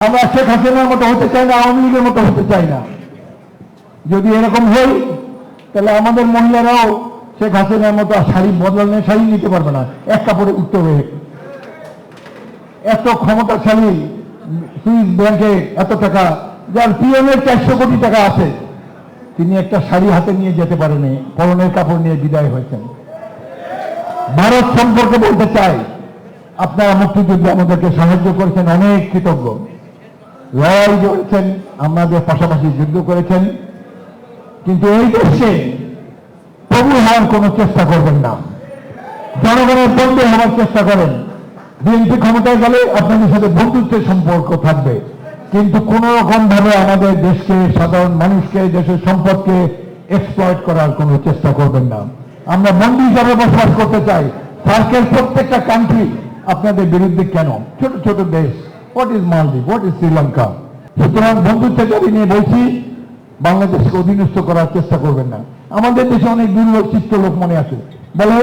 আমরা শেখ হাসিনার মতো হতে চাই না, আওয়ামী লীগের মতো হতে চাই না। যদি এরকম হই, তাহলে আমাদের মহিলারাও শেখ হাসিনার মতো শাড়ি বদলানো শাড়ি নিতে পারবে না। এক কাপড়ে উঠতে হবে। এত ক্ষমতাশালী সুইস ব্যাংকে এত টাকা, যার পিএমের চারশো কোটি টাকা আছে, তিনি একটা শাড়ি হাতে নিয়ে যেতে পারেনি পরনের কাপড় নিয়ে বিদায় হয়েছেন। ভারত সম্পর্কে বলতে চাই, আপনারা মুক্তিযুদ্ধে আমাদেরকে সাহায্য করেছেন, অনেক কৃতজ্ঞ। লড়াই করেছেন, আমাদের পাশাপাশি যুদ্ধ করেছেন। কিন্তু এই দেশে প্রভু হওয়ার কোনো চেষ্টা করবেন না। জনগণের বন্ধু হওয়ার চেষ্টা করেন। বিএনপি ক্ষমতায় গেলে আপনাদের সাথে বন্ধুত্বের সম্পর্ক থাকবে। কিন্তু কোন রকম ভাবে আমাদের দেশকে, সাধারণ মানুষকে, দেশের সম্পদকে এক্সপ্লয়েট করার কোনো চেষ্টা করবেন না। আমরা বন্ধু হিসাবে বসবাস করতে চাই। সার্কেল প্রত্যেকটা কান্ট্রি আপনাদের বিরুদ্ধে কেন? ছোট ছোট দেশ। What is Maldives what is Sri Lanka সুতরাং বন্ধুত্বের দাবি নিয়ে বলছি, বাংলাদেশকে অধীনস্থ করার চেষ্টা করবেন না। আমাদের দেশে অনেক দুর্লভ চিত্ত লোক মনে আছে। বলে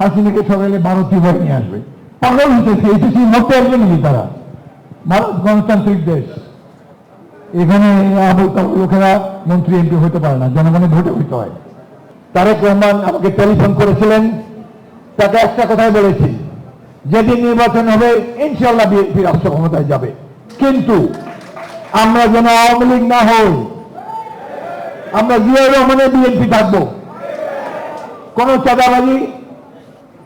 হাসিনাকে সকালে ভারতীয় বাহিনী আসবে? পাগল হতেছে এসেছি, মরতে আসবে নাকি তারা? ভারত গণতান্ত্রিক দেশ। এখানে লোকেরা মন্ত্রী, এমপি হতে পারে না, জনগণের ভোটে হইতে হয়। তারেক রহমান আমাকে টেলিফোন করেছিলেন, তাকে একটা কথাই বলেছি। যেদিন নির্বাচন হবে ইনশাল্লাহ বিএনপি রাষ্ট্র ক্ষমতায় যাবে। কিন্তু আমরা যেন আওয়ামী লীগ না হই, আমরা জিয়াউর রহমানের বিএনপি থাকব। কোন চাঁদাবাজি,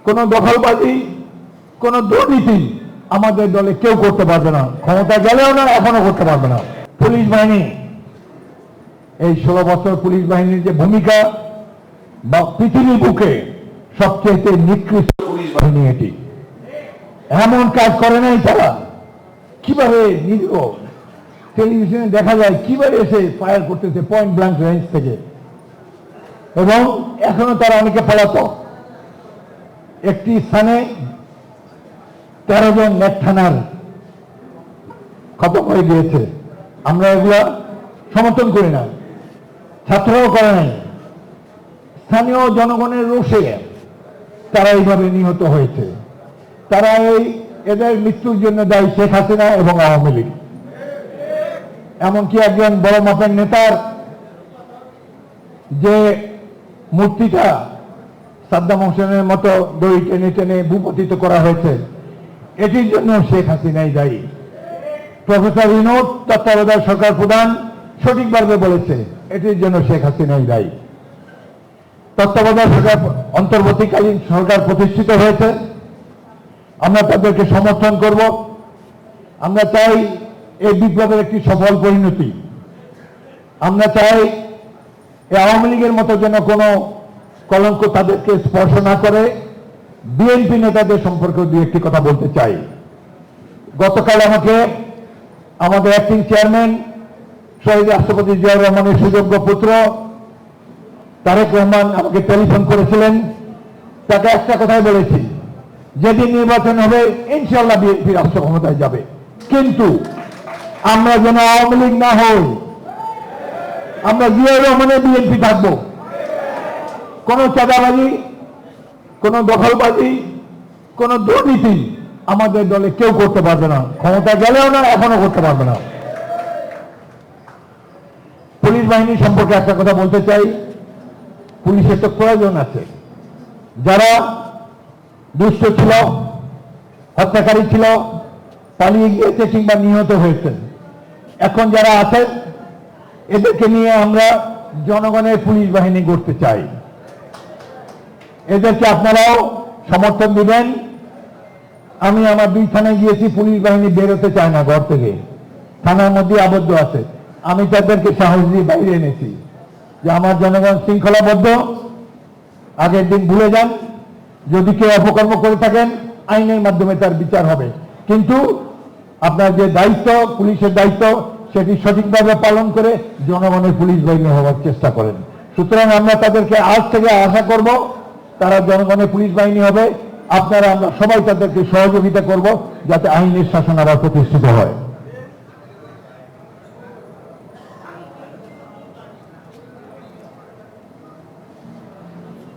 কোন দখলবাজি, কোন দুর্নীতি আমাদের দলে কেউ করতে পারবে না। ক্ষমতা গেলেও না এখনও করতে পারবে না। পুলিশ বাহিনী, এই ষোলো বছর পুলিশ বাহিনীর যে ভূমিকা বা পৃথিবীর বুকে সবচেয়ে নিকৃষ্ট পুলিশ বাহিনী এটি। এমন কাজ করে নাই তারা। কীভাবে নিরীহ টেলিভিশনে দেখা যায়, কীভাবে এসে ফায়ার করতেছে পয়েন্ট ব্ল্যাঙ্ক রেঞ্জ থেকে। এবং এখনও তারা অনেকে পলাতক। একটি স্থানে তেরো জন নেট থানার খতম হয়ে গিয়েছে। আমরা এগুলা সমর্থন করি না। ছাত্ররাও করে নাই। স্থানীয় জনগণের রোষে তারা এইভাবে নিহত হয়েছে। তারা এই এদের মৃত্যুর জন্য দায়ী শেখ হাসিনা এবং আওয়ামী লীগ। এমনকি একজন বড় মাপের নেতার যে মূর্তিটা সাদ্দাম হোসেনের মতো দড়ি টেনে টেনে ভূপতিত করা হয়েছে, এটির জন্য শেখ হাসিনাই দায়ী। প্রফেসর বিনোদ তত্ত্বাবধায়ক সরকার প্রধান সঠিকভাবে বলেছে, এটির জন্য শেখ হাসিনাই দায়ী। তত্ত্বাবধায়ক সরকার অন্তর্বর্তীকালীন সরকার প্রতিষ্ঠিত হয়েছে। আমরা তাদেরকে সমর্থন করব। আমরা চাই এই বিপ্লবের একটি সফল পরিণতি। আমরা চাই এই আওয়ামী লীগের মতো যেন কোনো কলঙ্ক তাদেরকে স্পর্শ না করে। বিএনপি নেতাদের সম্পর্কে দুই একটি কথা বলতে চাই। গতকাল আমাকে আমাদের অ্যাক্টিং চেয়ারম্যান শহীদ রাষ্ট্রপতি জিয়াউর রহমানের সুযোগ্য পুত্র তারেক রহমান আমাকে টেলিফোন করেছিলেন। তাকে একটা কথাই বলেছি যেদিন নির্বাচন হবে ইনশাল্লাহ বিএনপি রাষ্ট্র ক্ষমতায় যাবে। কিন্তু আমরা যেন আওয়ামী লীগ না হই, আমরা জিয়াউর রহমানের বিএনপি থাকব। কোন চাঁদাবাজি, কোন দখলবাজি, কোন দুর্নীতি আমাদের দলে কেউ করতে পারবে না। ক্ষমতা গেলেও না এখনও করতে পারবে না। পুলিশ বাহিনী সম্পর্কে একটা কথা বলতে চাই। পুলিশের তো প্রয়োজন আছে। যারা দুষ্ট ছিল, হত্যাকারী ছিল, পালিয়ে গিয়েছে কিংবা নিহত হয়েছে। এখন যারা আছেন এদেরকে নিয়ে আমরা জনগণের পুলিশ বাহিনী গড়তে চাই। এদেরকে আপনারাও সমর্থন দিবেন। আমি আমার দুই থানায় গিয়েছি, পুলিশ বাহিনী বেরোতে চায় না ঘর থেকে। থানার মধ্যে আবদ্ধ আছে। আমি তাদেরকে সাহস দিয়ে বাইরে এনেছি যে আমার জনগণ শৃঙ্খলাবদ্ধ, আগের দিন ভুলে যান। যদি কেউ অপকর্ম করে থাকেন, আইনের মাধ্যমে তার বিচার হবে। কিন্তু আপনার যে দায়িত্ব, পুলিশের দায়িত্ব, সেটি সঠিকভাবে পালন করে জনগণের পুলিশ বাহিনী হওয়ার চেষ্টা করেন। সুতরাং আমরা তাদেরকে আজ থেকে আশা করব, তারা জনগণের পুলিশ বাহিনী হবে। আপনারা আমরা সবাই তাদেরকে সহযোগিতা করব, যাতে আইনের শাসন আবার প্রতিষ্ঠিত হয়।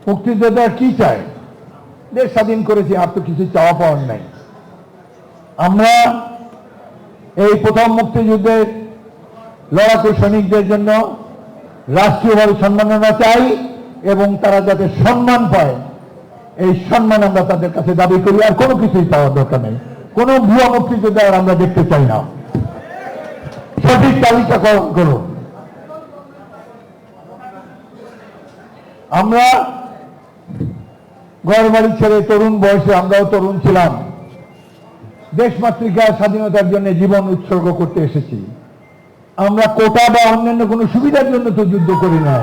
মুক্তিযোদ্ধা কি চায়? দেশ স্বাধীন করেছি, আর তো কিছু চাওয়া পাওয়ার নাই। আমরা এই প্রথম মুক্তিযুদ্ধের লড়াকু সৈনিকদের জন্য রাষ্ট্রীয়ভাবে সম্মাননা চাই এবং তারা যাতে সম্মান পায়, এই সম্মান আমরা তাদের কাছে দাবি করি, আর কোনো কিছুই পাওয়ার দরকার নেই। কোনো ভুয়া মুক্তিযোদ্ধা আর আমরা দেখতে চাই না। সঠিক তালিকাকরণ করুন। আমরা ঘর বাড়ি ছেড়ে তরুণ বয়সে আমরাও তরুণ ছিলাম। দেশমাতৃকার স্বাধীনতার জন্য জীবন উৎসর্গ করতে এসেছি। আমরা কোটা বা অন্যান্য কোনো সুবিধার জন্য তো যুদ্ধ করি না।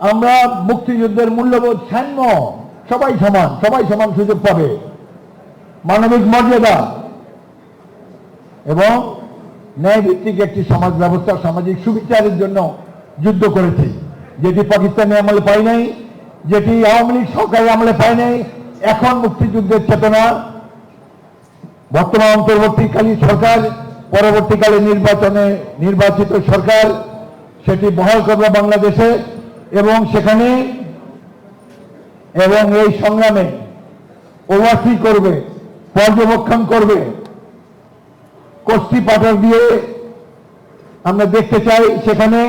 আমরা মুক্তিযুদ্ধের মূল্যবোধ সাম্য, সবাই সমান সবাই সমান সুযোগ পাবে। মানবিক মর্যাদা এবং ন্যায়ভিত্তিক একটি সমাজ ব্যবস্থা, সামাজিক সুবিচারের জন্য যুদ্ধ করেছি। যেটি পাকিস্তানি আমলে পাই নাই যেটি আওয়ামী লীগ সরকারের আমলে পাই নাই এখন মুক্তিযুদ্ধের চেতনা। বর্তমান অন্তর্বর্তীকালীন সরকার, পরবর্তীকালে নির্বাচনে নির্বাচিত সরকার, সেটি বহাল করবে বাংলাদেশে এবং সেখানে এবং এই সংগ্রামে ওভারসি করবে, পর্যবেক্ষণ করবে। কোষ্ঠী পাঠক দিয়ে আমরা দেখতে চাই সেখানে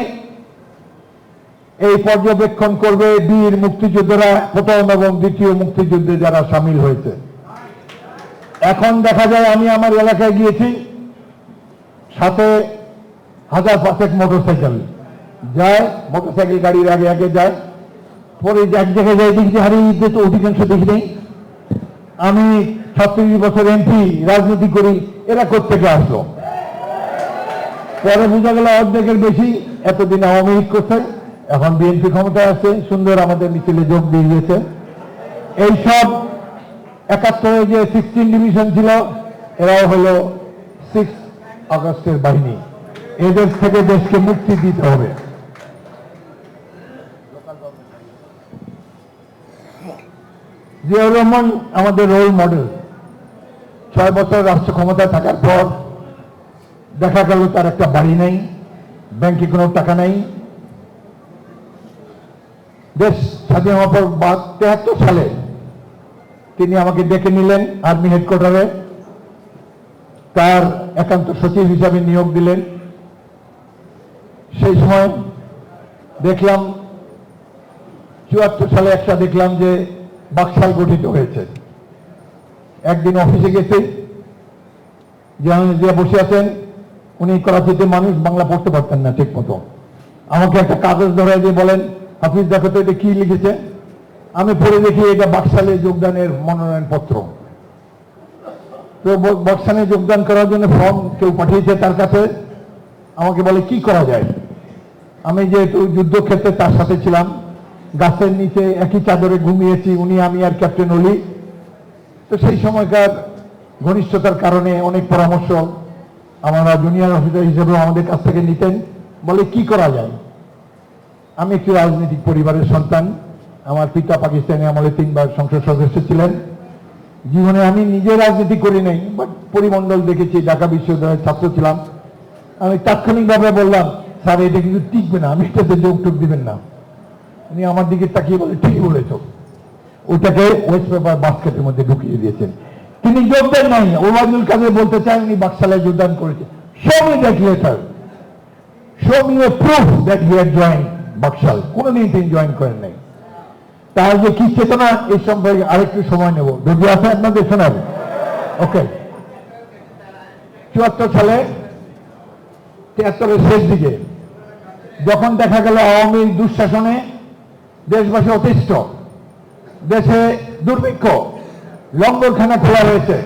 এই পর্যবেক্ষণ করবে বীর মুক্তিযোদ্ধারা প্রথম এবং দ্বিতীয় মুক্তিযুদ্ধে যারা সামিল হয়েছে। এখন দেখা যায় আমি আমার এলাকায় গিয়েছি, সাথে হাজার পাঁচেক মোটরসাইকেল যায়, মোটরসাইকেল গাড়ির আগে আগে যায়। পরে এক জায়গায় যায় দেখছি হারিয়ে দিতে তো অধিকাংশ দেখি নেই। আমি ছত্রিশ বছর এমপি রাজনীতি করি, এরা কোথেকে আসলো? পরে বোঝা গেল অর্ধেকের বেশি এতদিন আওয়ামী লীগ করছে। এখন বিএনপি ক্ষমতায় আছে, সুন্দর আমাদের মিছিলে যোগ দিয়ে দিয়েছে এইসব একাত্তরে যে সিক্সটিন ডিভিশন ছিল, এরাও হলো সিক্স আগস্টের বাহিনী। এদের থেকে দেশকে মুক্তি দিতে হবে। জিয়াউর রহমান আমাদের রোল মডেল ছয় বছর রাষ্ট্র ক্ষমতায় থাকার পর দেখা গেল তার একটা বাড়ি নেই ব্যাংকে কোনো টাকা নেই। দেশ স্বাধীন হওয়ার পর তেহাত্তর সালে তিনি আমাকে ডেকে নিলেন আর্মি হেডকোয়ার্টারে। তার একান্ত সচিব হিসাবে নিয়োগ দিলেন। সেই সময় দেখলাম, চুয়াত্তর সালে একটা দেখলাম যে বাকশাল গঠিত হয়েছে। একদিন অফিসে গেছে যে যে বসে আছেন, উনি করাচিতে মানুষ বাংলা পড়তে পারতেন না ঠিক মতো। আমাকে একটা কাগজ ধরাই দিয়ে বলেন হাফিজ দেখো তো এটা কি লিখেছে? আমি পড়ে দেখি এটা বাকশালে যোগদানের মনোনয়ন পত্র তো বাকশালে যোগদান করার জন্য ফর্ম কেউ পাঠিয়েছে তার কাছে? আমাকে বলে, কি করা যায়? আমি যেহেতু যুদ্ধক্ষেত্রে তার সাথে ছিলাম, গাছের নিচে একই চাদরে ঘুমিয়েছি, উনি আমি আর ক্যাপ্টেন অলি। তো সেই সময়কার ঘনিষ্ঠতার কারণে অনেক পরামর্শ আমরা জুনিয়র অফিসার হিসেবে আমাদের কাছ থেকে নিতেন। বলে, কি করা যায়? আমি একটি রাজনৈতিক পরিবারের সন্তান। আমার পিতা পাকিস্তানি আমলে তিনবার সংসদ সদস্য ছিলেন। জীবনে আমি নিজে রাজনীতি করি নাই বাট পরিমণ্ডল দেখেছি, ঢাকা বিশ্ববিদ্যালয়ের ছাত্র ছিলাম। আমি তাৎক্ষণিকভাবে বললাম, স্যার, এটা কিন্তু টিকবে না আমি এটাতে যৌতুক দিবেন না। উনি আমার দিকে তাকিয়ে বলে, ঠিকই বলেছ। ওটাকে ওয়েস্ট পেপার বাস্কেটের মধ্যে ঢুকিয়ে দিয়েছেন। তিনি যোগদান নাই ওবায়দুল কাদের বলতে চান উনি বাকশালায় যোগদান that letter show me a proof he had join BAKSAL কোনোদিন তিনি জয়েন করেন নাই। তার যে কি চেতনা, এই সম্পর্কে আরেকটু সময় নেব। যদি আছে আপনাদের শোনাবো? ওকে চুয়াত্তর সালে, তিয়াত্তরের শেষ দিকে, যখন দেখা গেল আওয়ামী দুঃশাসনে দেশবাসী অতিষ্ঠ, দেশে দুর্ভিক্ষ, লঙ্গরখানা খোলা হয়েছে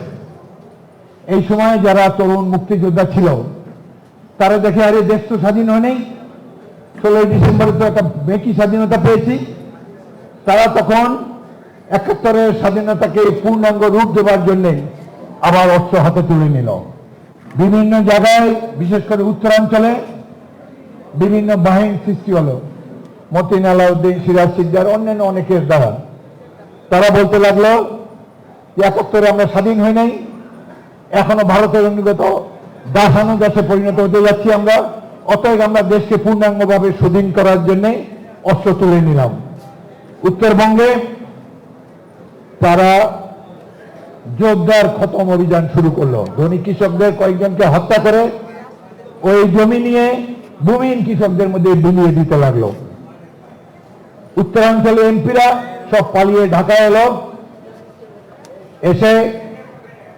এই সময় যারা তরুণ মুক্তিযোদ্ধা ছিল, তারা দেখে, আরে দেশ তো স্বাধীন হয় নাই ষোলোই ডিসেম্বরে তো একটা বেকি স্বাধীনতা পেয়েছি। তারা তখন একাত্তরের স্বাধীনতাকে পূর্ণাঙ্গ রূপ দেওয়ার জন্য আবার অস্ত্র হাতে তুলে নিল। বিভিন্ন জায়গায়, বিশেষ করে উত্তরাঞ্চলে বিভিন্ন বাহিনী সৃষ্টি হলো। মতিন আলাউদ্দিন, সিরাজ সিদ্দার অন্যান্য অনেকের দ্বারা। তারা বলতে লাগল যে একাত্তরে আমরা স্বাধীন হই নাই। এখনও ভারতের অনুগত দাসানু দেশে পরিণত হতে যাচ্ছি আমরা। অতএব আমরা দেশকে পূর্ণাঙ্গভাবে স্বাধীন করার জন্য অস্ত্র তুলে নিলাম। উত্তরবঙ্গে তারা জোরদার খতম অভিযান শুরু করল। ধনী কৃষকদের কয়েকজনকে হত্যা করে ওই জমি নিয়ে ভূমিহীন কৃষকদের মধ্যে বিলিয়ে দিতে লাগল। উত্তরাঞ্চলের এমপিরা সব পালিয়ে ঢাকা এলো। এসে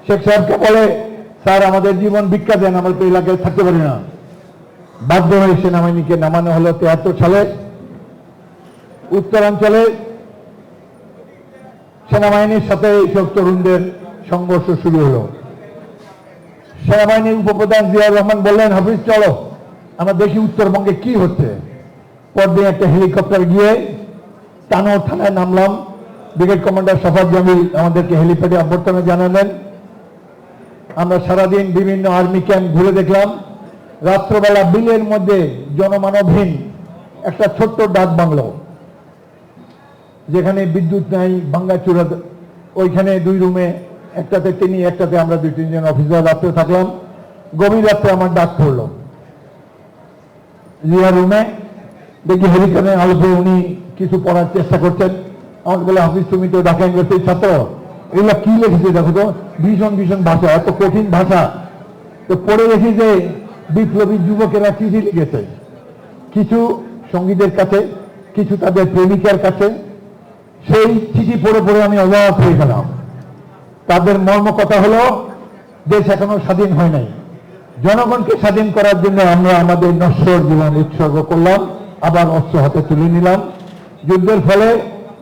শেখ সাহেবকে বলে, স্যার, আমাদের জীবন ভিক্ষা দেন, আমরা তো এলাকায় থাকতে পারি না। বাধ্য হয়ে সেনাবাহিনীকে নামানো হলো তেহাত্তর সালে। উত্তরাঞ্চলে সেনাবাহিনীর সাথে এইসব তরুণদের সংঘর্ষ শুরু হলো। সেনাবাহিনীর উপপ্রধান জিয়াউর রহমান বললেন, হাফিজ, চলো, আমরা দেখি উত্তরবঙ্গে কি হচ্ছে। পরদিন একটা হেলিকপ্টার গিয়ে টানোর থানায় নামলাম। ব্রিগেড কমান্ডার সফাদ জামিল আমাদেরকে হেলিপ্যাডে অভ্যর্থনা জানালেন। আমরা সারাদিন বিভিন্ন আর্মি ক্যাম্প ঘুরে দেখলাম। রাত্রবেলা বিলের মধ্যে জনমানবহীন একটা ছোট্ট ডাক বাংলো, যেখানে বিদ্যুৎ নাই ভাঙ্গাচুরা ওইখানে দুই রুমে, একটাতে তিনি, একটাতে আমরা দুই তিনজন অফিসার রাত্রে থাকলাম। গভীর রাত্রে আমার ডাক পড়ল। রিয়া রুমে, দেখি হেলিকপ্টারের আলোতে উনি, কিছু পড়ার চেষ্টা করছেন। আমাকে বলে, হাফিজ, তুমি তো ঢাকা ইউনিভার্সিটির ছাত্র। এগুলো কি লিখেছে দেখো তো? ভীষণ ভীষণ ভাষা, এত কঠিন ভাষা। তো পড়ে দেখি যে বিপ্লবী যুবকেরা চিঠি লিখেছে কিছু সঙ্গীদের কাছে, কিছু তাদের প্রেমিকার কাছে, সেই চিঠি পড়ে পড়ে আমি অবাক হয়ে গেলাম। তাদের মর্ম কথা হলো, দেশ এখনও স্বাধীন হয় নাই। জনগণকে স্বাধীন করার জন্য আমরা আমাদের নশ্বর জীবন উৎসর্গ করলাম, আবার অস্ত্র হাতে তুলে নিলাম। যুদ্ধের ফলে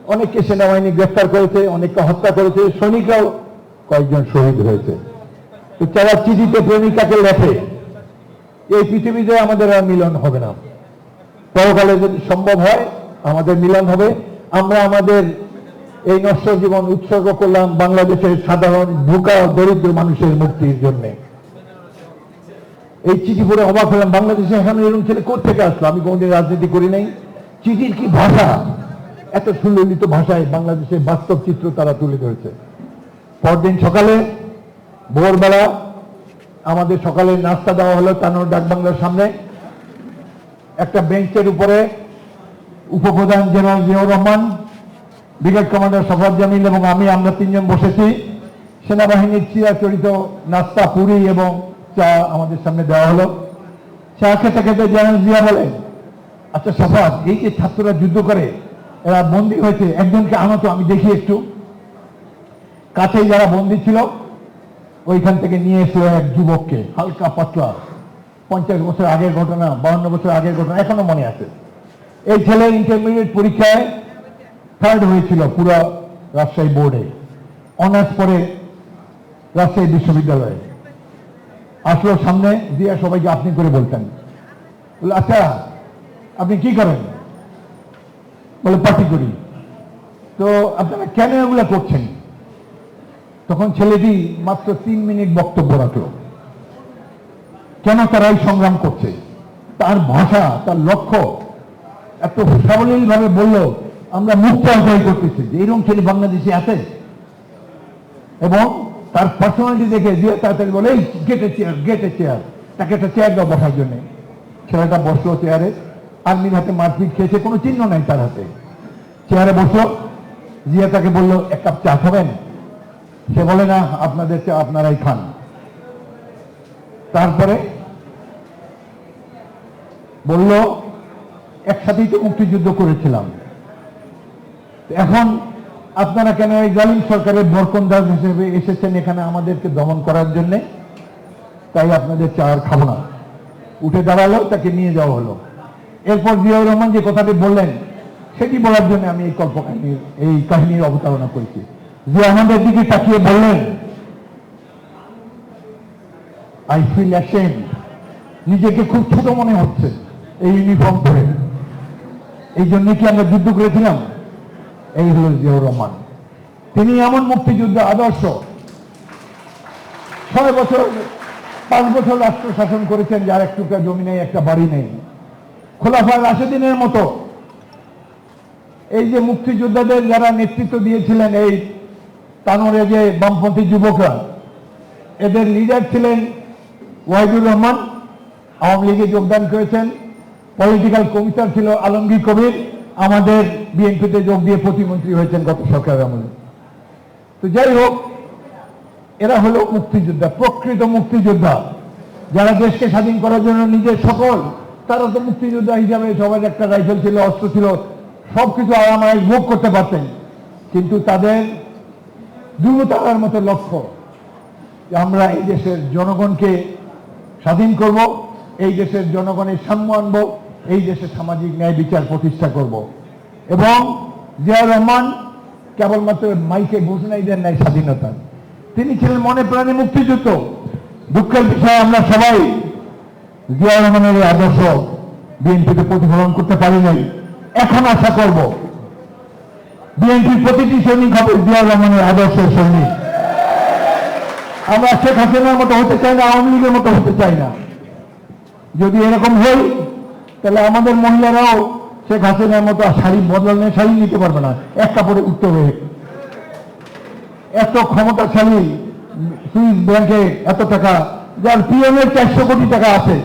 অনেককে সেনাবাহিনী গ্রেফতার করেছে, অনেককে হত্যা করেছে সৈনিকরাও কয়েকজন শহীদ হয়েছে। তো যারা চিঠিতে প্রেমিকাকে লেখে এই পৃথিবীতে আমাদের আর মিলন হবে না। পরকালে যদি সম্ভব হয়, আমাদের মিলন হবে। আমরা আমাদের এই নশ্বর জীবন উৎসর্গ করলাম বাংলাদেশের সাধারণ ভুকা, দরিদ্র মানুষের মুক্তির জন্য। এই চিঠি পড়ে অবাক হলাম বাংলাদেশে এখন এরকম ছেলে কোথেকে আসলো? আমি কোনদিন রাজনীতি করি নাই। চিঠির কি ভাষা? এত সুললিত ভাষায় বাংলাদেশের বাস্তব চিত্র তারা তুলে ধরেছে। পরদিন সকালে, ভোরবেলা আমাদের সকালে নাস্তা দেওয়া হলো তানোর ডাকবাংলার সামনে। একটা বেঞ্চের উপরে উপপ্রধান general Ziaur Rahman, brigade commander Shafaat Jamil এবং আমি, আমরা তিনজন বসেছি। সেনাবাহিনীর চিরাচরিত নাস্তা, পুরি এবং চা আমাদের সামনে দেওয়া হলো। চা খেতে খেতে জেনারেল জিয়া বলেন আচ্ছা সফাদ এই যে ছাত্ররা যুদ্ধ করে, এরা বন্দী হয়েছে, একজনকে আনো তো, আমি দেখি একটু। কাছেই যারা বন্দী ছিল ওইখান থেকে নিয়ে এসে এক যুবককে, হালকা পাতলা। পঞ্চাশ বছর আগের ঘটনা বাহান্ন বছর আগের ঘটনা, এখনও মনে আছে। এই ছেলে ইন্টারমিডিয়েট পরীক্ষায় থার্ড হয়েছিল পুরো রাজশাহী বোর্ডে অনার্স পরে রাজশাহী বিশ্ববিদ্যালয়ে। আসলো সামনে, দিয়ে সবাইকে আপনি করে বলতেন। বলে আচ্ছা আপনি কি করেন? বলে, পার্টি করি। তো আপনারা কেন এগুলো করছেন? তখন ছেলেটি মাত্র তিন মিনিট বক্তব্য রাখল। কেন তারা এই সংগ্রাম করছে? তার ভাষা, তার লক্ষ্য। এত সাবলীল ভাবে বলল, আমরা মুক্ত অধ্যায় করতেছি। যে এরকম ছেলে বাংলাদেশে আছে। এবং তার পার্সোনালিটি দেখে দিয়ে তাড়াতাড়ি বলে, এই গেটে চেয়ার গেটে চেয়ার তাকে একটা চেয়ার দাও বসার জন্য। ছেলেটা বসল চেয়ারে আর্মির হাতে মারপিট খেয়েছে, কোনো চিহ্ন নাই তার হাতে। চেয়ারে বসল। জিয়া তাকে বলল, এক কাপ চা খাবেন? সে বলে, না আপনাদের চা আপনারাই খান। তারপরে বলল, একসাথেই তো মুক্তিযুদ্ধ করেছিলাম। এখন আপনারা কেন এই জালিম সরকারের বরকন্দাজ হিসেবে এসেছেন এখানে আমাদেরকে দমন করার জন্য? তাই আপনাদের চা আর খাব না। উঠে দাঁড়াল, তাকে নিয়ে যাওয়া হলো। এরপর জিয়াউর রহমান যে কথাটি বললেন, সেটি বলার জন্য আমি এই কল্পকাহিনীর এই কাহিনীর অবতারণা করেছি। যে আমাদের দিকে তাকিয়ে বললেন আই ফিল অ্যাশেম নিজেকে খুব ছোট মনে হচ্ছে এই ইউনিফর্ম পরে। এই জন্য কি আমরা যুদ্ধ করেছিলাম? এই হল জিয়াউর রহমান। তিনি এমন মুক্তিযুদ্ধ আদর্শ ছয় বছর, পাঁচ বছর রাষ্ট্র শাসন করেছেন, যার এক জমি নেই, একটা বাড়ি নেই। খোলাফা রাশেদিনের মতো এই যে মুক্তিযোদ্ধাদের যারা নেতৃত্ব দিয়েছিলেন, এই তানোরে যে বামপন্থী যুবকরা, এদের লিডার ছিলেন ওয়াহিদুর রহমান। আওয়ামী লীগে যোগদান করেছেন। পলিটিক্যাল কমিশনার ছিল আলমগীর কবির। আমাদের বিএনপিতে যোগ দিয়ে প্রতিমন্ত্রী হয়েছেন গত সরকারের আমলে। তো যাই হোক, এরা হলো মুক্তিযোদ্ধা, প্রকৃত মুক্তিযোদ্ধা। যারা দেশকে স্বাধীন করার জন্য নিজের সকল, তারা তো মুক্তিযোদ্ধা হিসাবে সবার একটা রাইফেল ছিল, অস্ত্র ছিল, সবকিছু আরামায় ভোগ করতে পারতেন। কিন্তু তাদের দুর্বতার মতো লক্ষ্য যে আমরা এই দেশের জনগণকে স্বাধীন করব, এই দেশের জনগণের সাম্য আনব, এই দেশে সামাজিক ন্যায় বিচার প্রতিষ্ঠা করব। এবং জিয়া রহমান কেবলমাত্র মাইকে ঘোষণাই দেন নাই স্বাধীনতা। তিনি ছিলেন মনে প্রাণে মুক্তিযুদ্ধ। দুঃখের বিষয়ে, আমরা সবাই জিয়া রহমানের আদর্শ বিএনপিতে প্রতিফলন করতে পারি নাই এখন আশা করব বিএনপির প্রতিটি সৈনিক হবে জিয়া রহমানের আদর্শের সৈনিক। আমরা শেখ হাসিনার মতো হতে চাই না, আওয়ামী লীগের মতো হতে চাই না। যদি এরকম হই, তাহলে আমাদের মহিলারাও শেখ হাসিনার মতো শাড়ি বদলালে শাড়ি নিতে পারবে না। এক কাপড়ে উঠতে হবে। এত ক্ষমতাশালী সুইস ব্যাংকে এত টাকা, যার পিএমের চারশো কোটি টাকা আছে,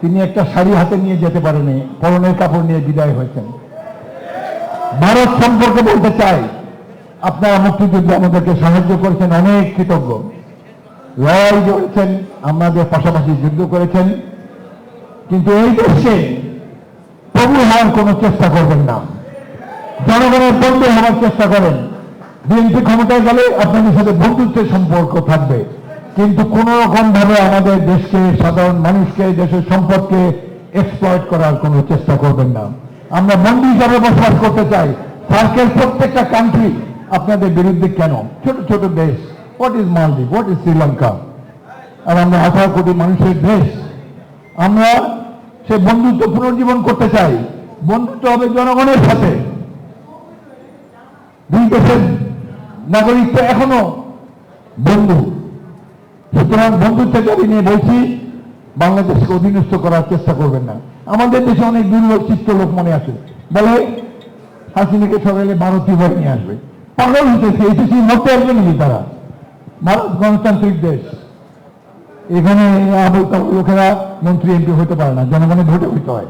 তিনি একটা শাড়ি হাতে নিয়ে যেতে পারেনি, পরনের কাপড় নিয়ে বিদায় হয়েছেন। ভারত সম্পর্কে বলতে চাই, আপনারা মুক্তিযুদ্ধে আমাদেরকে সাহায্য করেছেন, অনেক কৃতজ্ঞ। লড়াই করেছেন আমাদের পাশাপাশি যুদ্ধ করেছেন, কিন্তু এই দেশে প্রভু হওয়ার কোনো চেষ্টা করবেন না। জনগণের বন্ধু হওয়ার চেষ্টা করেন। বিএনপি ক্ষমতায় গেলে আপনাদের সাথে বন্ধুত্বের সম্পর্ক থাকবে। কিন্তু কোন রকম ভাবে আমাদের দেশকে সাধারণ মানুষকে, দেশের সম্পদকে এক্সপ্লয়েট করার কোনো চেষ্টা করবেন না। আমরা বন্ধু হিসাবে বসবাস করতে চাই। সার্কেল প্রত্যেকটা কান্ট্রি আপনাদের বিরুদ্ধে কেন? ছোট ছোট দেশ। What is Maldives what is Sri Lanka আর আমরা আঠারো কোটি মানুষের দেশ। আমরা সে বন্ধুত্ব পুনর্জীবন করতে চাই। বন্ধুত্ব হবে জনগণের সাথে। দুই দেশের নাগরিক তো এখনও বন্ধু। সুতরাং বন্ধুত্বের দাবি নিয়ে বলছি, বাংলাদেশকে অধীনস্থ করার চেষ্টা করবেন না। আমাদের দেশে অনেক দুর্লভ চিত্ত লোক মনে আছে। বলে হাসিনাকে সরাইলে ভারতীয় বাহিনী আসবে? পাগল হতেছে দেশে মরতে আসবে নাকি তারা? ভারত গণতান্ত্রিক দেশ। এখানে আবল লোকেরা মন্ত্রী, এমপি হতে পারে না, জনগণের ভোটে হইতে হয়।